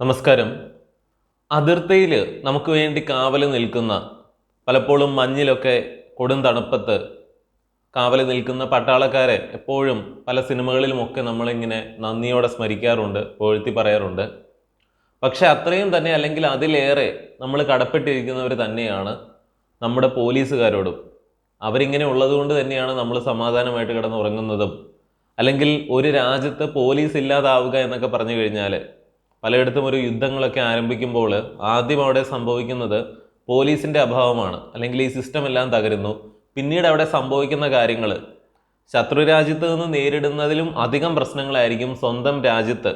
നമസ്കാരം. അതിർത്തിയിൽ നമുക്ക് വേണ്ടി കാവൽ നിൽക്കുന്ന പലപ്പോഴും മഞ്ഞിലൊക്കെ കൊടും തണുപ്പത്ത് കാവൽ നിൽക്കുന്ന പട്ടാളക്കാരെ എപ്പോഴും പല സിനിമകളിലുമൊക്കെ നമ്മളിങ്ങനെ നന്ദിയോടെ സ്മരിക്കാറുണ്ട് പൊഴുത്തി പറയാറുണ്ട്. പക്ഷെ അത്രയും തന്നെ അല്ലെങ്കിൽ അതിലേറെ നമ്മൾ കടപ്പെട്ടിരിക്കുന്നവർ തന്നെയാണ് നമ്മുടെ പോലീസുകാരോടും. അവരിങ്ങനെ ഉള്ളതുകൊണ്ട് തന്നെയാണ് നമ്മൾ സമാധാനമായിട്ട് കിടന്നുറങ്ങുന്നതും. അല്ലെങ്കിൽ ഒരു രാജ്യത്ത് പോലീസ് ഇല്ലാതാവുക എന്നൊക്കെ പറഞ്ഞു കഴിഞ്ഞാൽ പലയിടത്തും ഒരു യുദ്ധങ്ങളൊക്കെ ആരംഭിക്കുമ്പോൾ ആദ്യം അവിടെ സംഭവിക്കുന്നത് പോലീസിന്റെ അഭാവമാണ്. അല്ലെങ്കിൽ ഈ സിസ്റ്റം എല്ലാം തകരുന്നു. പിന്നീട് അവിടെ സംഭവിക്കുന്ന കാര്യങ്ങൾ. ശത്രു രാജ്യത്ത് നിന്ന് നേരിടുന്നതിലും അധികം പ്രശ്നങ്ങളായിരിക്കും സ്വന്തം രാജ്യത്ത്.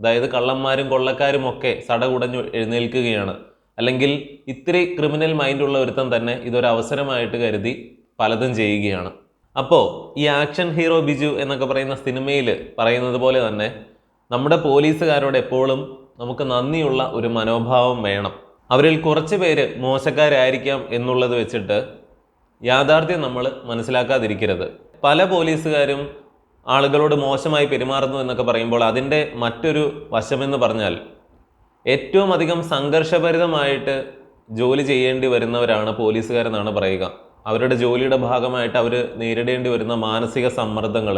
അതായത് കള്ളന്മാരും കൊള്ളക്കാരും ഒക്കെ സടകുടഞ്ഞു എഴുന്നേൽക്കുകയാണ്. അല്ലെങ്കിൽ ഇത്തിരി ക്രിമിനൽ മൈൻഡുള്ള ഒരുത്തൻ തന്നെ ഇതൊരു അവസരമായിട്ട് കരുതി പലതും ചെയ്യുകയാണ്. അപ്പോൾ ഈ ആക്ഷൻ ഹീറോ ബിജു എന്നൊക്കെ പറയുന്ന സിനിമയിൽ പറയുന്നത് പോലെ തന്നെ നമ്മുടെ പോലീസുകാരോട് എപ്പോഴും നമുക്ക് നന്ദിയുള്ള ഒരു മനോഭാവം വേണം. അവരിൽ കുറച്ച് പേര് മോശക്കാരായിരിക്കാം എന്നുള്ളത് വെച്ചിട്ട് യാഥാർത്ഥ്യം നമ്മൾ മനസ്സിലാക്കാതിരിക്കരുത്. പല പോലീസുകാരും ആളുകളോട് മോശമായി പെരുമാറുന്നു എന്നൊക്കെ പറയുമ്പോൾ അതിന്റെ മറ്റൊരു വശമെന്ന് പറഞ്ഞാൽ ഏറ്റവും അധികം സംഘർഷഭരിതമായിട്ട് ജോലി ചെയ്യേണ്ടി വരുന്നവരാണ് പോലീസുകാരെന്നാണ് പറയുക. അവരുടെ ജോലിയുടെ ഭാഗമായിട്ട് അവർ നേരിടേണ്ടി വരുന്ന മാനസിക സമ്മർദ്ദങ്ങൾ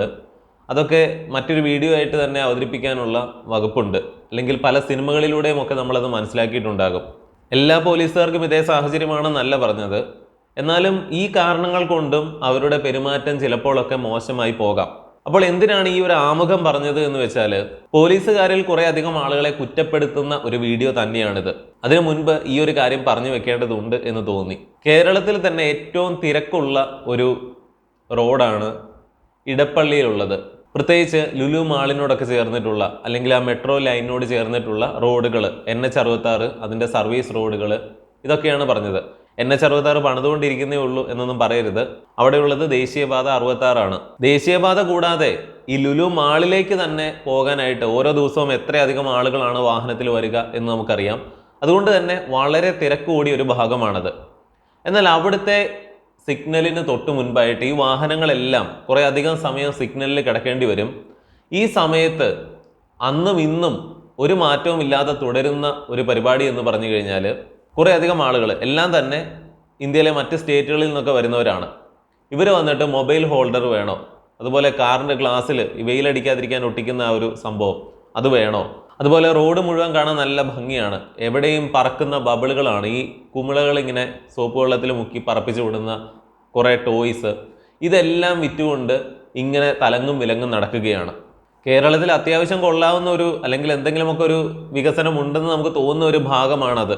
അതൊക്കെ മറ്റൊരു വീഡിയോ ആയിട്ട് തന്നെ അവതരിപ്പിക്കാനുള്ള വകുപ്പുണ്ട്. അല്ലെങ്കിൽ പല സിനിമകളിലൂടെയും ഒക്കെ നമ്മളത് മനസ്സിലാക്കിയിട്ടുണ്ടാകും. എല്ലാ പോലീസുകാർക്കും ഇതേ സാഹചര്യമാണെന്നല്ല പറഞ്ഞത്. എന്നാലും ഈ കാരണങ്ങൾ കൊണ്ടും അവരുടെ പെരുമാറ്റം ചിലപ്പോഴൊക്കെ മോശമായി പോകാം. അപ്പോൾ എന്തിനാണ് ഈ ഒരു ആമുഖം പറഞ്ഞത് എന്ന് വെച്ചാൽ പോലീസുകാരിൽ കുറെ അധികം ആളുകളെ കുറ്റപ്പെടുത്തുന്ന ഒരു വീഡിയോ തന്നെയാണിത്. അതിനു മുൻപ് ഈ ഒരു കാര്യം പറഞ്ഞു വെക്കേണ്ടതുണ്ട് എന്ന് തോന്നി. കേരളത്തിൽ തന്നെ ഏറ്റവും തിരക്കുള്ള ഒരു റോഡാണ് ഇടപ്പള്ളിയിലുള്ളത്. പ്രത്യേകിച്ച് ലുലു മാളിനോടൊക്കെ ചേർന്നിട്ടുള്ള അല്ലെങ്കിൽ ആ മെട്രോ ലൈനിനോട് ചേർന്നിട്ടുള്ള റോഡുകൾ എൻ എച്ച് അറുപത്താറ് അതിന്റെ സർവീസ് റോഡുകൾ ഇതൊക്കെയാണ് പറഞ്ഞത്. എൻ എച്ച് അറുപത്താറ് പണിതുകൊണ്ടിരിക്കുന്നേ ഉള്ളൂ എന്നൊന്നും പറയരുത്. അവിടെയുള്ളത് ദേശീയപാത അറുപത്താറാണ്. ദേശീയപാത കൂടാതെ ഈ ലുലു മാളിലേക്ക് തന്നെ പോകാനായിട്ട് ഓരോ ദിവസവും എത്രയധികം ആളുകളാണ് വാഹനത്തിൽ വരിക എന്ന് നമുക്കറിയാം. അതുകൊണ്ട് തന്നെ വളരെ തിരക്ക് കൂടിയ ഒരു ഭാഗമാണത്. എന്നാൽ അവിടുത്തെ സിഗ്നലിന് തൊട്ട് മുൻപായിട്ട് ഈ വാഹനങ്ങളെല്ലാം കുറേ അധികം സമയം സിഗ്നലിൽ കിടക്കേണ്ടി വരും. ഈ സമയത്ത് അന്നും ഇന്നും ഒരു മാറ്റവും ഇല്ലാതെ തുടരുന്ന ഒരു പരിപാടി എന്ന് പറഞ്ഞു കഴിഞ്ഞാൽ കുറേ അധികം ആളുകൾ എല്ലാം തന്നെ ഇന്ത്യയിലെ മറ്റ് സ്റ്റേറ്റുകളിൽ നിന്നൊക്കെ വരുന്നവരാണ്. ഇവർ വന്നിട്ട് മൊബൈൽ ഹോൾഡർ വേണോ? അതുപോലെ കാറിന്റെ ഗ്ലാസ്സിൽ വെയിലടിക്കാതിരിക്കാൻ ഒട്ടിക്കുന്ന ആ ഒരു സംഭവം അത് വേണോ? അതുപോലെ റോഡ് മുഴുവൻ കാണാൻ നല്ല ഭംഗിയാണ്. എവിടെയും പറക്കുന്ന ബബിളുകളാണ്. ഈ കുമിളകൾ ഇങ്ങനെ സോപ്പ് വെള്ളത്തിൽ മുക്കി പറപ്പിച്ചു വിടുന്ന കുറേ ടോയ്സ് ഇതെല്ലാം വിറ്റുകൊണ്ട് ഇങ്ങനെ തലങ്ങും വിലങ്ങും നടക്കുകയാണ്. കേരളത്തിൽ അത്യാവശ്യം കൊള്ളാവുന്ന ഒരു അല്ലെങ്കിൽ എന്തെങ്കിലുമൊക്കെ ഒരു വികസനം ഉണ്ടെന്ന് നമുക്ക് തോന്നുന്ന ഒരു ഭാഗമാണത്.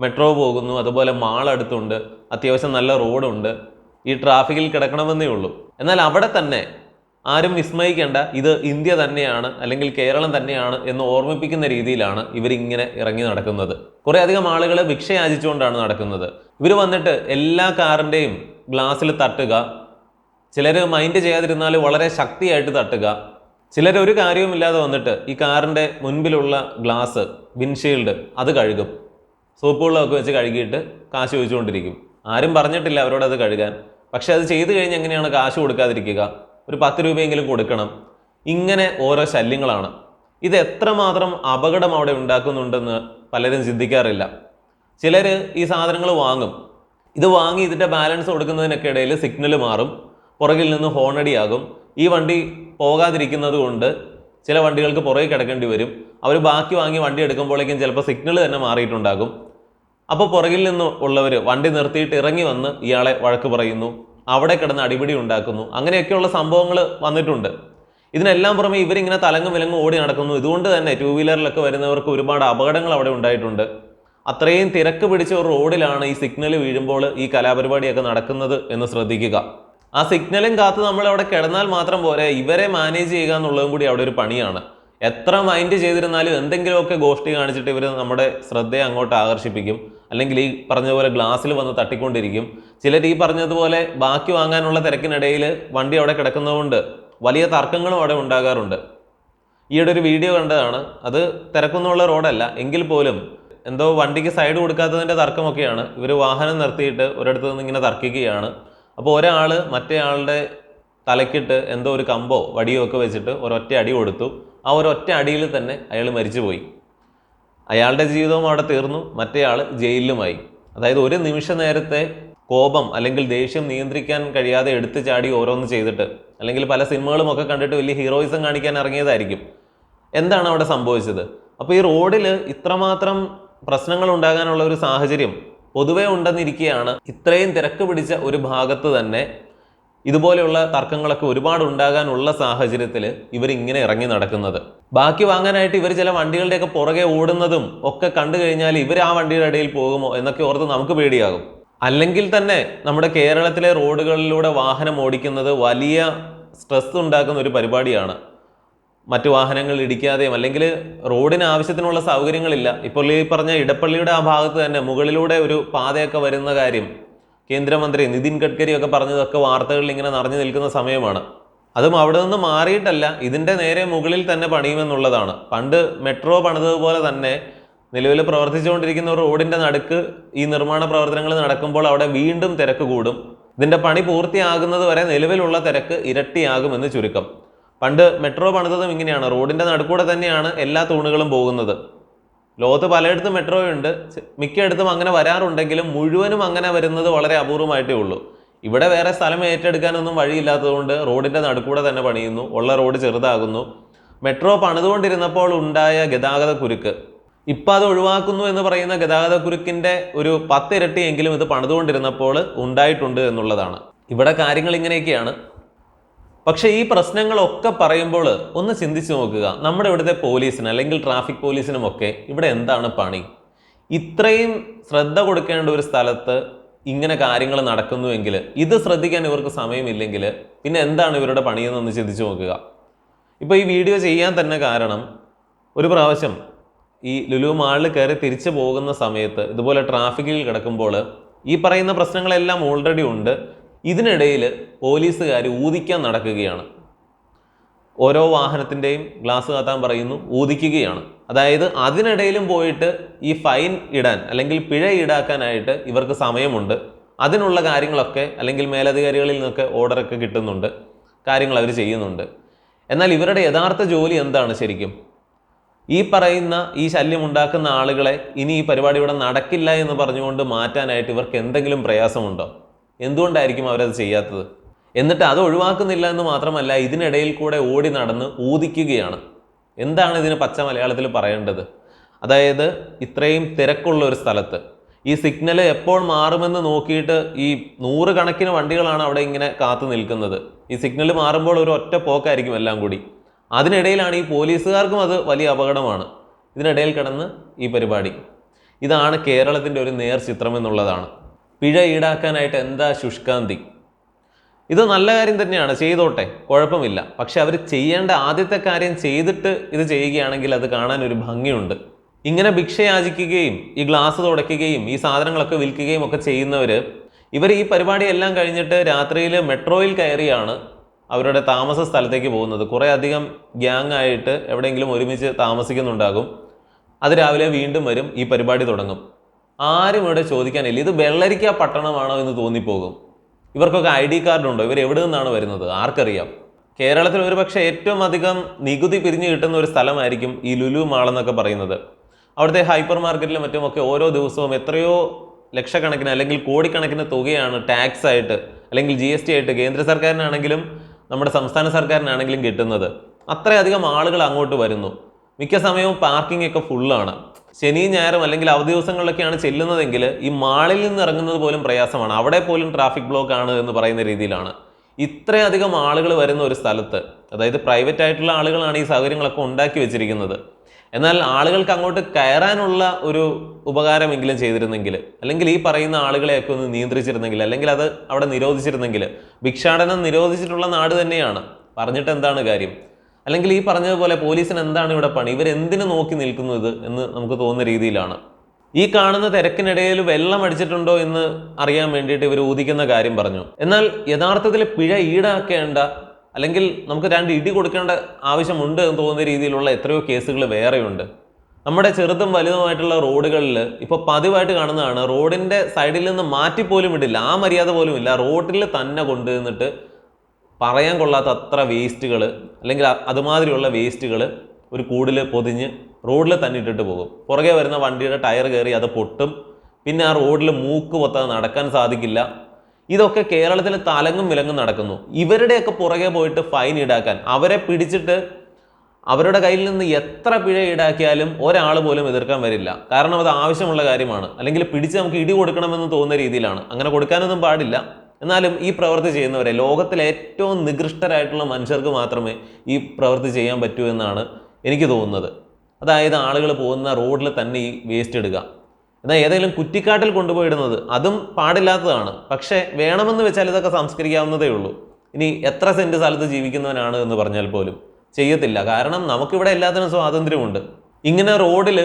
മെട്രോ പോകുന്നു അതുപോലെ മാൾ അടുത്തുണ്ട് അത്യാവശ്യം നല്ല റോഡുണ്ട്. ഈ ട്രാഫിക്കിൽ കിടക്കണമെന്നേ ഉള്ളൂ. എന്നാൽ അവിടെ തന്നെ ആരും വിസ്മയിക്കേണ്ട. ഇത് ഇന്ത്യ തന്നെയാണ് അല്ലെങ്കിൽ കേരളം തന്നെയാണ് എന്ന് ഓർമ്മിപ്പിക്കുന്ന രീതിയിലാണ് ഇവരിങ്ങനെ ഇറങ്ങി നടക്കുന്നത്. കുറേ അധികം ആളുകൾ ഭിക്ഷയാചിച്ചുകൊണ്ടാണ് നടക്കുന്നത്. ഇവർ വന്നിട്ട് എല്ലാ കാറിന്റെയും ഗ്ലാസ്സിൽ തട്ടുക. ചിലർ മൈൻഡ് ചെയ്യാതിരുന്നാൽ വളരെ ശക്തിയായിട്ട് തട്ടുക. ചിലർ ഒരു കാര്യവുമില്ലാതെ വന്നിട്ട് ഈ കാറിന്റെ മുൻപിലുള്ള ഗ്ലാസ് വിൻഷീൽഡ് അത് കഴുകും. സോപ്പ് വെള്ളമൊക്കെ വെച്ച് കഴുകിയിട്ട് കാശ് ചോദിച്ചുകൊണ്ടിരിക്കും. ആരും പറഞ്ഞിട്ടില്ല അവരോട് അത് കഴുകാൻ. പക്ഷെ അത് ചെയ്തു കഴിഞ്ഞ് എങ്ങനെയാണ് കാശ് കൊടുക്കാതിരിക്കുക? ഒരു പത്ത് രൂപയെങ്കിലും കൊടുക്കണം. ഇങ്ങനെ ഓരോ ശല്യങ്ങളാണ്. ഇത് എത്രമാത്രം അപകടം അവിടെ ഉണ്ടാക്കുന്നുണ്ടെന്ന് പലരും ചിന്തിക്കാറില്ല. ചിലർ ഈ സാധനങ്ങൾ വാങ്ങും. ഇത് വാങ്ങി ഇതിന്റെ ബാലൻസ് കൊടുക്കുന്നതിനൊക്കെ ഇടയിൽ സിഗ്നൽ മാറും. പുറകിൽ നിന്ന് ഹോണടിയാകും. ഈ വണ്ടി പോകാതിരിക്കുന്നത് കൊണ്ട് ചില വണ്ടികൾക്ക് പുറകെ കിടക്കേണ്ടി വരും. അവർ ബാക്കി വാങ്ങി വണ്ടി എടുക്കുമ്പോഴേക്കും ചിലപ്പോൾ സിഗ്നൽ തന്നെ മാറിയിട്ടുണ്ടാകും. അപ്പോൾ പുറകിൽ നിന്ന് ഉള്ളവർ വണ്ടി നിർത്തിയിട്ട് ഇറങ്ങി വന്ന് ഇയാളെ വഴക്ക് പറയുന്നു. അവിടെ കിടന്ന് അടിപിടി ഉണ്ടാക്കുന്നു. അങ്ങനെയൊക്കെയുള്ള സംഭവങ്ങൾ വന്നിട്ടുണ്ട്. ഇതിനെല്ലാം പുറമെ ഇവരിങ്ങനെ തലങ്ങും വിലങ്ങും ഓടി നടക്കുന്നു. ഇതുകൊണ്ട് തന്നെ ടൂ വീലറിലൊക്കെ വരുന്നവർക്ക് ഒരുപാട് അപകടങ്ങൾ അവിടെ ഉണ്ടായിട്ടുണ്ട്. അത്രയും തിരക്ക് പിടിച്ച ഒരു റോഡിലാണ് ഈ സിഗ്നൽ വീഴുമ്പോൾ ഈ കലാപരിപാടിയൊക്കെ നടക്കുന്നത് എന്ന് ശ്രദ്ധിക്കുക. ആ സിഗ്നലും കാത്ത് നമ്മൾ അവിടെ കിടന്നാൽ മാത്രം പോരെ ഇവരെ മാനേജ് ചെയ്യുക എന്നുള്ളതും കൂടി അവിടെ ഒരു പണിയാണ്. എത്ര മൈൻഡ് ചെയ്തിരുന്നാലും എന്തെങ്കിലുമൊക്കെ ഗോഷ്ടി കാണിച്ചിട്ട് ഇവർ നമ്മുടെ ശ്രദ്ധയെ അങ്ങോട്ട് ആകർഷിപ്പിക്കും. അല്ലെങ്കിൽ ഈ പറഞ്ഞതുപോലെ ഗ്ലാസ്സിൽ വന്ന് തട്ടിക്കൊണ്ടിരിക്കും. ചിലർ ഈ പറഞ്ഞതുപോലെ ബാക്കി വാങ്ങാനുള്ള തിരക്കിനിടയിൽ വണ്ടി അവിടെ കിടക്കുന്നതുകൊണ്ട് വലിയ തർക്കങ്ങളും അവിടെ ഉണ്ടാകാറുണ്ട്. ഈയിടെ ഒരു വീഡിയോ കണ്ടതാണ്. അത് തിരക്കൊന്നുള്ള റോഡല്ല. എങ്കിൽ പോലും എന്തോ വണ്ടിക്ക് സൈഡ് കൊടുക്കാത്തതിന്റെ തർക്കമൊക്കെയാണ്. ഇവർ വാഹനം നിർത്തിയിട്ട് ഒരിടത്തു നിന്ന് ഇങ്ങനെ തർക്കിക്കുകയാണ്. അപ്പോൾ ഒരാൾ മറ്റേ ആളുടെ തലക്കിട്ട് എന്തോ ഒരു കമ്പോ വടിയോ ഒക്കെ വെച്ചിട്ട് ഒരൊറ്റ അടി കൊടുത്തു. ആ ഒരൊറ്റ അടിയിൽ തന്നെ അയാൾ മരിച്ചുപോയി. അയാളുടെ ജീവിതവും അവിടെ തീർന്നു. മറ്റേയാൾ ജയിലിലുമായി. അതായത് ഒരു നിമിഷ നേരത്തെ കോപം അല്ലെങ്കിൽ ദേഷ്യം നിയന്ത്രിക്കാൻ കഴിയാതെ എടുത്തു ചാടി ഓരോന്ന് ചെയ്തിട്ട് അല്ലെങ്കിൽ പല സിനിമകളും ഒക്കെ കണ്ടിട്ട് വലിയ ഹീറോയിസം കാണിക്കാൻ ഇറങ്ങിയതായിരിക്കും. എന്താണ് അവിടെ സംഭവിച്ചത്? അപ്പോൾ ഈ റോഡിൽ ഇത്രമാത്രം പ്രശ്നങ്ങൾ ഉണ്ടാകാനുള്ള ഒരു സാഹചര്യം പൊതുവെ ഉണ്ടെന്നിരിക്കുകയാണ് ഇത്രയും തിരക്ക് പിടിച്ച ഒരു ഭാഗത്ത് തന്നെ ഇതുപോലെയുള്ള തർക്കങ്ങളൊക്കെ ഒരുപാട് ഉണ്ടാകാനുള്ള സാഹചര്യത്തിൽ ഇവർ ഇങ്ങനെ ഇറങ്ങി നടക്കുന്നത്. ബാക്കി വാങ്ങാനായിട്ട് ഇവർ ചില വണ്ടികളുടെയൊക്കെ പുറകെ ഓടുന്നതും ഒക്കെ കണ്ടു കഴിഞ്ഞാൽ ഇവർ ആ വണ്ടിയുടെ ഇടയിൽ പോകുമോ എന്നൊക്കെ ഓർത്ത് നമുക്ക് പേടിയാകും. അല്ലെങ്കിൽ തന്നെ നമ്മുടെ കേരളത്തിലെ റോഡുകളിലൂടെ വാഹനം ഓടിക്കുന്നത് വലിയ സ്ട്രെസ് ഉണ്ടാക്കുന്ന ഒരു പരിപാടിയാണ്. മറ്റു വാഹനങ്ങൾ ഇടിക്കാതെയും അല്ലെങ്കിൽ റോഡിന് ആവശ്യത്തിനുള്ള സൗകര്യങ്ങളില്ല. ഇപ്പോൾ ഈ പറഞ്ഞ ഇടപ്പള്ളിയുടെ ആ ഭാഗത്ത് തന്നെ മുകളിലൂടെ ഒരു പാതയൊക്കെ വരുന്ന കാര്യം കേന്ദ്രമന്ത്രി നിതിൻ ഗഡ്കരി ഒക്കെ പറഞ്ഞതൊക്കെ വാർത്തകളിൽ ഇങ്ങനെ നിറഞ്ഞു നിൽക്കുന്ന സമയമാണ്. അതും അവിടെ നിന്ന് മാറിയിട്ടല്ല ഇതിന്റെ നേരെ മുകളിൽ തന്നെ പണിയുമെന്നുള്ളതാണ്. പണ്ട് മെട്രോ പണിതതുപോലെ തന്നെ നിലവിൽ പ്രവർത്തിച്ചുകൊണ്ടിരിക്കുന്ന റോഡിന്റെ നടുക്ക് ഈ നിർമ്മാണ പ്രവർത്തനങ്ങൾ നടക്കുമ്പോൾ അവിടെ വീണ്ടും തിരക്ക് കൂടും. ഇതിന്റെ പണി പൂർത്തിയാകുന്നത് വരെ നിലവിലുള്ള തിരക്ക് ഇരട്ടിയാകുമെന്ന് ചുരുക്കം. പണ്ട് മെട്രോ പണിതതും ഇങ്ങനെയാണ്. റോഡിന്റെ നടുക്കൂടെ തന്നെയാണ് എല്ലാ തൂണുകളും പോകുന്നത്. ലോകത്ത് പലയിടത്തും മെട്രോ ഉണ്ട് മിക്കയിടത്തും അങ്ങനെ വരാറുണ്ടെങ്കിലും മുഴുവനും അങ്ങനെ വരുന്നത് വളരെ അപൂർവമായിട്ടേ ഉള്ളൂ. ഇവിടെ വേറെ സ്ഥലം ഏറ്റെടുക്കാനൊന്നും വഴിയില്ലാത്തതുകൊണ്ട് റോഡിന്റെ നടുക്കൂടെ തന്നെ പണിയുന്നു. ഉള്ള റോഡ് ചെറുതാകുന്നു. മെട്രോ പണിതുകൊണ്ടിരുന്നപ്പോൾ ഉണ്ടായ ഗതാഗത കുരുക്ക് ഇപ്പം അത് ഒഴിവാക്കുന്നു എന്ന് പറയുന്ന ഗതാഗത കുരുക്കിന്റെ ഒരു പത്തിരട്ടിയെങ്കിലും ഇത് പണിതുകൊണ്ടിരുന്നപ്പോൾ ഉണ്ടായിട്ടുണ്ട് എന്നുള്ളതാണ്. ഇവിടെ കാര്യങ്ങൾ ഇങ്ങനെയൊക്കെയാണ്. പക്ഷേ ഈ പ്രശ്നങ്ങളൊക്കെ പറയുമ്പോൾ ഒന്ന് ചിന്തിച്ചു നോക്കുക. നമ്മുടെ ഇവിടുത്തെ പോലീസിന് അല്ലെങ്കിൽ ട്രാഫിക് പോലീസിനുമൊക്കെ ഇവിടെ എന്താണ് പണി? ഇത്രയും ശ്രദ്ധ കൊടുക്കേണ്ട ഒരു സ്ഥലത്ത് ഇങ്ങനെ കാര്യങ്ങൾ നടക്കുന്നുവെങ്കിൽ ഇത് ശ്രദ്ധിക്കാൻ ഇവർക്ക് സമയമില്ലെങ്കിൽ പിന്നെ എന്താണ് ഇവരുടെ പണിയെന്നൊന്ന് ചിന്തിച്ചു നോക്കുക. ഇപ്പോൾ ഈ വീഡിയോ ചെയ്യാൻ തന്നെ കാരണം ഒരു പ്രാവശ്യം ഈ ലുലു മാളിൽ കയറി തിരിച്ചു പോകുന്ന സമയത്ത് ഇതുപോലെ ട്രാഫിക്കിൽ കിടക്കുമ്പോൾ ഈ പറയുന്ന പ്രശ്നങ്ങളെല്ലാം ഓൾറെഡി ഉണ്ട്. ഇതിനിടയിൽ പോലീസുകാർ ഊതിക്കാൻ നടക്കുകയാണ്. ഓരോ വാഹനത്തിന്റെയും ഗ്ലാസ് കാത്താൻ പറയുന്നു ഊതിക്കുകയാണ്. അതായത് അതിനിടയിലും പോയിട്ട് ഈ ഫൈൻ ഇടാൻ അല്ലെങ്കിൽ പിഴ ഈടാക്കാനായിട്ട് ഇവർക്ക് സമയമുണ്ട്. അതിനുള്ള കാര്യങ്ങളൊക്കെ അല്ലെങ്കിൽ മേലധികാരികളിൽ നിന്നൊക്കെ ഓർഡറൊക്കെ കിട്ടുന്നുണ്ട്. കാര്യങ്ങൾ അവർ ചെയ്യുന്നുണ്ട്. എന്നാൽ ഇവരുടെ യഥാർത്ഥ ജോലി എന്താണ് ശരിക്കും? ഈ പറയുന്ന ഈ ശല്യം ഉണ്ടാക്കുന്ന ആളുകളെ ഇനി ഈ പരിപാടി ഇവിടെ നടക്കില്ല എന്ന് പറഞ്ഞുകൊണ്ട് മാറ്റാനായിട്ട് ഇവർക്ക് എന്തെങ്കിലും പ്രയാസമുണ്ടോ? എന്തുകൊണ്ടായിരിക്കും അവരത് ചെയ്യാത്തത്? എന്നിട്ട് അത് ഒഴിവാക്കുന്നില്ല എന്ന് മാത്രമല്ല ഇതിനിടയിൽ കൂടെ ഓടി നടന്ന് ഊതിക്കുകയാണ്. എന്താണ് ഇതിന് പച്ച മലയാളത്തിൽ പറയേണ്ടത്? അതായത് ഇത്രയും തിരക്കുള്ള ഒരു സ്ഥലത്ത്. ഈ സിഗ്നൽ എപ്പോൾ മാറുമെന്ന് നോക്കിയിട്ട് ഈ നൂറുകണക്കിന് വണ്ടികളാണ് അവിടെ ഇങ്ങനെ കാത്തു നിൽക്കുന്നത്. ഈ സിഗ്നൽ മാറുമ്പോൾ ഒരു ഒറ്റ പോക്കായിരിക്കും എല്ലാം കൂടി. അതിനിടയിലാണ് ഈ പോലീസുകാർക്കും അത് വലിയ അപകടമാണ്. ഇതിനിടയിൽ കിടന്ന് ഈ പരിപാടി. ഇതാണ് കേരളത്തിന്റെ ഒരു നേർ ചിത്രം എന്നുള്ളതാണ്. പിഴ ഈടാക്കാനായിട്ട് എന്താ ശുഷ്കാന്തി? ഇത് നല്ല കാര്യം തന്നെയാണ് ചെയ്തോട്ടെ കുഴപ്പമില്ല. പക്ഷെ അവർ ചെയ്യേണ്ട ആദ്യത്തെ കാര്യം ചെയ്തിട്ട് ഇത് ചെയ്യുകയാണെങ്കിൽ അത് കാണാൻ ഒരു ഭംഗിയുണ്ട്. ഇങ്ങനെ ഭിക്ഷ യാചിക്കുകയും ഈ ഗ്ലാസ് തുടയ്ക്കുകയും ഈ സാധനങ്ങളൊക്കെ വിൽക്കുകയും ഒക്കെ ചെയ്യുന്നവർ ഇവർ ഈ പരിപാടിയെല്ലാം കഴിഞ്ഞിട്ട് രാത്രിയിൽ മെട്രോയിൽ കയറിയാണ് അവരുടെ താമസ സ്ഥലത്തേക്ക് പോകുന്നത്. കുറേ അധികം ഗ്യാങ് ആയിട്ട് എവിടെയെങ്കിലും ഒരുമിച്ച് താമസിക്കുന്നുണ്ടാകും. അത് രാവിലെ വീണ്ടും വരും ഈ പരിപാടി തുടങ്ങും. ആരും ഇവിടെ ചോദിക്കാനില്ല. ഇത് വെള്ളരിക്ക പട്ടണമാണോ എന്ന് തോന്നിപ്പോകും. ഇവർക്കൊക്കെ ഐ ഡി കാർഡ് ഉണ്ടോ ഇവർ എവിടെ നിന്നാണ് വരുന്നത്? ആർക്കറിയാം. കേരളത്തിൽ ഒരുപക്ഷെ ഏറ്റവും അധികം നികുതി പിരിഞ്ഞു കിട്ടുന്ന ഒരു സ്ഥലമായിരിക്കും ഈ ലുലു മാൾ എന്നൊക്കെ പറയുന്നത്. അവിടുത്തെ ഹൈപ്പർ മാർക്കറ്റിലും മറ്റുമൊക്കെ ഓരോ ദിവസവും എത്രയോ ലക്ഷക്കണക്കിന് അല്ലെങ്കിൽ കോടിക്കണക്കിന് തുകയാണ് ടാക്സ് ആയിട്ട് അല്ലെങ്കിൽ ജി എസ് ടി ആയിട്ട് കേന്ദ്ര സർക്കാരിനാണെങ്കിലും നമ്മുടെ സംസ്ഥാന സർക്കാരിനാണെങ്കിലും കിട്ടുന്നത്. അത്രയധികം ആളുകൾ അങ്ങോട്ട് വരുന്നു. മിക്ക സമയവും പാർക്കിംഗ് ഒക്കെ ഫുള്ളാണ് ശനിയും ഞായറും അല്ലെങ്കിൽ അവധി ദിവസങ്ങളിലൊക്കെയാണ് ചെല്ലുന്നതെങ്കിൽ ഈ മാളിൽ നിന്ന് ഇറങ്ങുന്നത് പോലും പ്രയാസമാണ്. അവിടെ പോലും ട്രാഫിക് ബ്ലോക്ക് ആണ് എന്ന് പറയുന്ന രീതിയിലാണ്. ഇത്രയധികം ആളുകൾ വരുന്ന ഒരു സ്ഥലത്ത് അതായത് പ്രൈവറ്റ് ആയിട്ടുള്ള ആളുകളാണ് ഈ സൗകര്യങ്ങളൊക്കെ ഉണ്ടാക്കി വെച്ചിരിക്കുന്നത്. എന്നാൽ ആളുകൾക്ക് അങ്ങോട്ട് കയറാനുള്ള ഒരു ഉപകാരമെങ്കിലും ചെയ്തിരുന്നെങ്കിൽ അല്ലെങ്കിൽ ഈ പറയുന്ന ആളുകളെയൊക്കെ ഒന്ന് നിയന്ത്രിച്ചിരുന്നെങ്കിൽ അല്ലെങ്കിൽ അത് അവിടെ നിരോധിച്ചിരുന്നെങ്കിൽ ഭിക്ഷാടനം നിരോധിച്ചിട്ടുള്ള നാട് തന്നെയാണ്. പറഞ്ഞിട്ട് എന്താണ് കാര്യം? അല്ലെങ്കിൽ ഈ പറഞ്ഞതുപോലെ പോലീസിന് എന്താണ് ഇവിടെ പണി? ഇവരെന്തിനു നോക്കി നിൽക്കുന്നത് എന്ന് നമുക്ക് തോന്നുന്ന രീതിയിലാണ്. ഈ കാണുന്ന തിരക്കിനിടയിൽ വെള്ളം അടിച്ചിട്ടുണ്ടോ എന്ന് അറിയാൻ വേണ്ടിയിട്ട് ഇവർ ഊതിക്കുന്ന കാര്യം പറഞ്ഞു. എന്നാൽ യഥാർത്ഥത്തിൽ പിഴ ഈടാക്കേണ്ട അല്ലെങ്കിൽ നമുക്ക് രണ്ട് ഇടി കൊടുക്കേണ്ട ആവശ്യമുണ്ട് എന്ന് തോന്നുന്ന രീതിയിലുള്ള എത്രയോ കേസുകൾ വേറെയുണ്ട്. നമ്മുടെ ചെറുതും വലുതുമായിട്ടുള്ള റോഡുകളിൽ ഇപ്പോൾ പതിവായിട്ട് കാണുന്നതാണ് റോഡിന്റെ സൈഡിൽ നിന്ന് മാറ്റി പോലും ഇടില്ല. ആ മര്യാദ പോലും ഇല്ല. റോഡിൽ തന്നെ കൊണ്ടുവന്നിട്ട് പറയാൻ കൊള്ളാത്ത അത്ര വേസ്റ്റുകൾ അല്ലെങ്കിൽ അതുമാതിരിയുള്ള വേസ്റ്റുകൾ ഒരു കൂടിൽ പൊതിഞ്ഞ് റോഡിൽ തന്നെ ഇട്ടിട്ട് പോകും. പുറകെ വരുന്ന വണ്ടിയുടെ ടയർ കയറി അത് പൊട്ടും. പിന്നെ ആ റോഡിൽ മൂക്ക് പൊത്താതെ നടക്കാൻ സാധിക്കില്ല. ഇതൊക്കെ കേരളത്തിൽ തലങ്ങും വിലങ്ങും നടക്കുന്നു. ഇവരുടെയൊക്കെ പുറകെ പോയിട്ട് ഫൈൻ ഈടാക്കാൻ. അവരെ പിടിച്ചിട്ട് അവരുടെ കയ്യിൽ നിന്ന് എത്ര പിഴ ഈടാക്കിയാലും ഒരാൾ പോലും എതിർക്കാൻ വരില്ല. കാരണം അത് ആവശ്യമുള്ള കാര്യമാണ്. അല്ലെങ്കിൽ പിടിച്ച് നമുക്ക് ഇടി കൊടുക്കണമെന്ന് തോന്നുന്ന രീതിയിലാണ്. അങ്ങനെ കൊടുക്കാനൊന്നും പാടില്ല. എന്നാലും ഈ പ്രവൃത്തി ചെയ്യുന്നവരെ ലോകത്തിലെ ഏറ്റവും നികൃഷ്ടരായിട്ടുള്ള മനുഷ്യർക്ക് മാത്രമേ ഈ പ്രവൃത്തി ചെയ്യാൻ പറ്റൂ എന്നാണ് എനിക്ക് തോന്നുന്നത്. അതായത് ആളുകൾ പോകുന്ന റോഡിൽ തന്നെ ഈ വേസ്റ്റ് ഇടുക. എന്നാൽ ഏതെങ്കിലും കുറ്റിക്കാട്ടിൽ കൊണ്ടുപോയിടുന്നത് അതും പാടില്ലാത്തതാണ്. പക്ഷേ വേണമെന്ന് വെച്ചാൽ ഇതൊക്കെ സംസ്കരിക്കാവുന്നതേ ഉള്ളൂ. ഇനി എത്ര സെന്റ് സ്ഥലത്ത് ജീവിക്കുന്നവനാണ് എന്ന് പറഞ്ഞാൽ പോലും ചെയ്യത്തില്ല. കാരണം നമുക്കിവിടെ എല്ലാത്തിനും സ്വാതന്ത്ര്യമുണ്ട്. ഇങ്ങനെ റോഡിൽ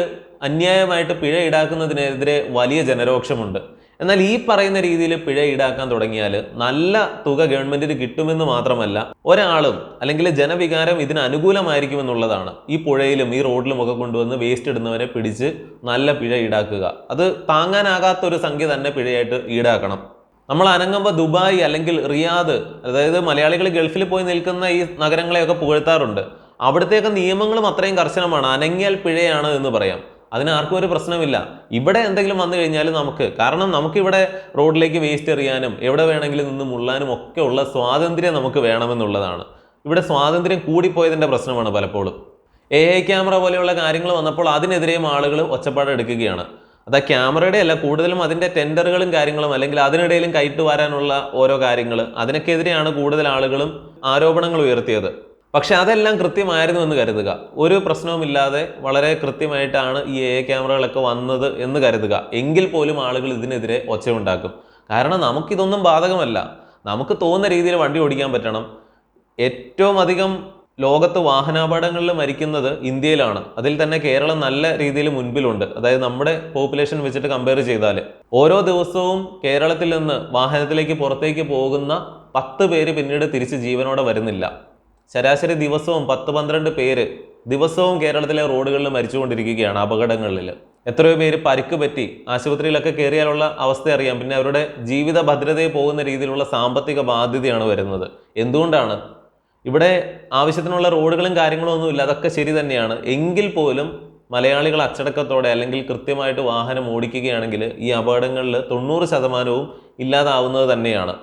അന്യായമായിട്ട് പിഴ ഈടാക്കുന്നതിനെതിരെ വലിയ ജനരോക്ഷമുണ്ട്. എന്നാൽ ഈ പറയുന്ന രീതിയിൽ പിഴ ഈടാക്കാൻ തുടങ്ങിയാൽ നല്ല തുക ഗവൺമെന്റിന് കിട്ടുമെന്ന് മാത്രമല്ല ഒരാളും അല്ലെങ്കിൽ ജനവികാരം ഇതിന് അനുകൂലമായിരിക്കുമെന്നുള്ളതാണ് ഈ പുഴയിലും ഈ റോഡിലും ഒക്കെ കൊണ്ടുവന്ന് വേസ്റ്റ് ഇടുന്നവരെ പിടിച്ച് നല്ല പിഴ ഈടാക്കുക. അത് താങ്ങാനാകാത്ത ഒരു സംഖ്യ തന്നെ പിഴയായിട്ട് ഈടാക്കണം. നമ്മൾ അനങ്ങുമ്പോൾ ദുബായ് അല്ലെങ്കിൽ റിയാദ് അതായത് മലയാളികൾ ഗൾഫിൽ പോയി നിൽക്കുന്ന ഈ നഗരങ്ങളെയൊക്കെ പുകഴ്ത്താറുണ്ട്. അവിടുത്തെയൊക്കെ നിയമങ്ങളും അത്രയും കർശനമാണ്. അനങ്ങിയാൽ പിഴയാണ് എന്ന് പറയാം. അതിന് ആർക്കും ഒരു പ്രശ്നമില്ല. ഇവിടെ എന്തെങ്കിലും വന്നു കഴിഞ്ഞാൽ നമുക്ക് കാരണം നമുക്കിവിടെ റോഡിലേക്ക് വേസ്റ്റ് എറിയാനും എവിടെ വേണമെങ്കിലും നിന്ന് മുള്ളാനും ഒക്കെ ഉള്ള സ്വാതന്ത്ര്യം നമുക്ക് വേണമെന്നുള്ളതാണ്. ഇവിടെ സ്വാതന്ത്ര്യം കൂടിപ്പോയതിന്റെ പ്രശ്നമാണ് പലപ്പോഴും. എ ഐ ക്യാമറ പോലെയുള്ള കാര്യങ്ങൾ വന്നപ്പോൾ അതിനെതിരെയും ആളുകൾ ഒച്ചപ്പാടെടുക്കുകയാണ് അത് ആ ക്യാമറയുടെ അല്ല കൂടുതലും അതിന്റെ ടെൻഡറുകളും കാര്യങ്ങളും അല്ലെങ്കിൽ അതിനിടയിലും കൈട്ട് വരാനുള്ള ഓരോ കാര്യങ്ങൾ അതിനൊക്കെതിരെയാണ് കൂടുതൽ ആളുകളും ആരോപണങ്ങൾ ഉയർത്തിയത്. പക്ഷെ അതെല്ലാം കൃത്യമായിരുന്നു എന്ന് കരുതുക. ഒരു പ്രശ്നവുമില്ലാതെ വളരെ കൃത്യമായിട്ടാണ് ഈ എ ക്യാമറകളൊക്കെ വന്നത് എന്ന് കരുതുക. എങ്കിൽ പോലും ആളുകൾ ഇതിനെതിരെ ഒച്ചയുണ്ടാക്കും. കാരണം നമുക്കിതൊന്നും ബാധകമല്ല. നമുക്ക് തോന്നുന്ന രീതിയിൽ വണ്ടി ഓടിക്കാൻ പറ്റണം. ഏറ്റവും അധികം ലോകത്ത് വാഹനാപകടങ്ങളിൽ മരിക്കുന്നത് ഇന്ത്യയിലാണ്. അതിൽ തന്നെ കേരളം നല്ല രീതിയിൽ മുൻപിലുണ്ട്. അതായത് നമ്മുടെ പോപ്പുലേഷൻ വെച്ചിട്ട് കമ്പയർ ചെയ്താൽ ഓരോ ദിവസവും കേരളത്തിൽ നിന്ന് വാഹനത്തിലേക്ക് പുറത്തേക്ക് പോകുന്ന പത്ത് പേര് പിന്നീട് തിരിച്ച് ജീവനോടെ വരുന്നില്ല. ശരാശരി ദിവസവും പത്ത് പന്ത്രണ്ട് പേര് ദിവസവും കേരളത്തിലെ റോഡുകളിൽ മരിച്ചുകൊണ്ടിരിക്കുകയാണ് അപകടങ്ങളിൽ. എത്രയോ പേര് പരിക്ക് പറ്റി ആശുപത്രിയിലൊക്കെ കയറിയാലുള്ള അവസ്ഥ അറിയാം. പിന്നെ അവരുടെ ജീവിത ഭദ്രതയെ പോകുന്ന രീതിയിലുള്ള സാമ്പത്തിക ബാധ്യതയാണ് വരുന്നത്. എന്തുകൊണ്ടാണ്? ഇവിടെ ആവശ്യത്തിനുള്ള റോഡുകളും കാര്യങ്ങളും ഒന്നുമില്ല അതൊക്കെ ശരി തന്നെയാണ്. എങ്കിൽ പോലും മലയാളികൾ അച്ചടക്കത്തോടെ അല്ലെങ്കിൽ കൃത്യമായിട്ട് വാഹനം ഓടിക്കുകയാണെങ്കിൽ ഈ അപകടങ്ങളിൽ തൊണ്ണൂറ് ശതമാനവും ഇല്ലാതാവുന്നത് തന്നെയാണ്.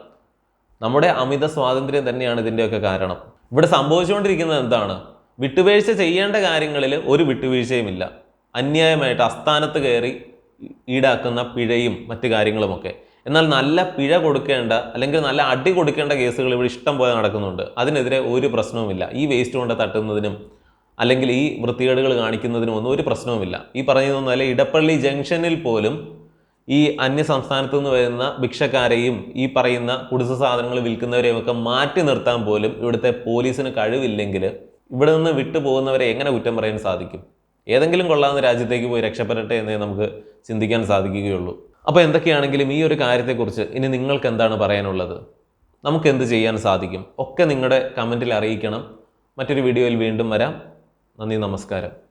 നമ്മുടെ അമിത സ്വാതന്ത്ര്യം തന്നെയാണ് ഇതിന്റെയൊക്കെ കാരണം. ഇവിടെ സംഭവിച്ചുകൊണ്ടിരിക്കുന്നത് എന്താണ്? വിട്ടുവീഴ്ച ചെയ്യേണ്ട കാര്യങ്ങളിൽ ഒരു വിട്ടുവീഴ്ചയുമില്ല. അന്യായമായിട്ട് അസ്ഥാനത്ത് കയറി ഈടാക്കുന്ന പിഴയും മറ്റു കാര്യങ്ങളുമൊക്കെ. എന്നാൽ നല്ല പിഴ കൊടുക്കേണ്ട അല്ലെങ്കിൽ നല്ല അടി കൊടുക്കേണ്ട കേസുകൾ ഇവിടെ ഇഷ്ടം പോലെ നടക്കുന്നുണ്ട്. അതിനെതിരെ ഒരു പ്രശ്നവുമില്ല. ഈ വേസ്റ്റ് കൊണ്ട് തട്ടുന്നതിനും അല്ലെങ്കിൽ ഈ വൃത്തികേടുകൾ കാണിക്കുന്നതിനും ഒന്നും ഒരു പ്രശ്നവുമില്ല. ഈ പറഞ്ഞതെന്നാൽ ഇടപ്പള്ളി ജംഗ്ഷനിൽ പോലും ഈ അന്യ സംസ്ഥാനത്ത് നിന്ന് വരുന്ന ഭിക്ഷക്കാരെയും ഈ പറയുന്ന കുടിസ സാധനങ്ങൾ വിൽക്കുന്നവരെയും ഒക്കെ മാറ്റി നിർത്താൻ പോലും ഇവിടുത്തെ പോലീസിന് കഴിവില്ലെങ്കിൽ ഇവിടെ നിന്ന് വിട്ടുപോകുന്നവരെ എങ്ങനെ കുറ്റം പറയാൻ സാധിക്കും? ഏതെങ്കിലും കൊള്ളാവുന്ന രാജ്യത്തേക്ക് പോയി രക്ഷപ്പെടട്ടെ എന്നേ നമുക്ക് ചിന്തിക്കാൻ സാധിക്കുകയുള്ളൂ. അപ്പോൾ എന്തൊക്കെയാണെങ്കിലും ഈ ഒരു കാര്യത്തെക്കുറിച്ച് ഇനി നിങ്ങൾക്ക് എന്താണ് പറയാനുള്ളത്? നമുക്ക് എന്ത് ചെയ്യാൻ സാധിക്കും? ഒക്കെ നിങ്ങളുടെ കമന്റിൽ അറിയിക്കണം. മറ്റൊരു വീഡിയോയിൽ വീണ്ടും വരാം. നന്ദി നമസ്കാരം.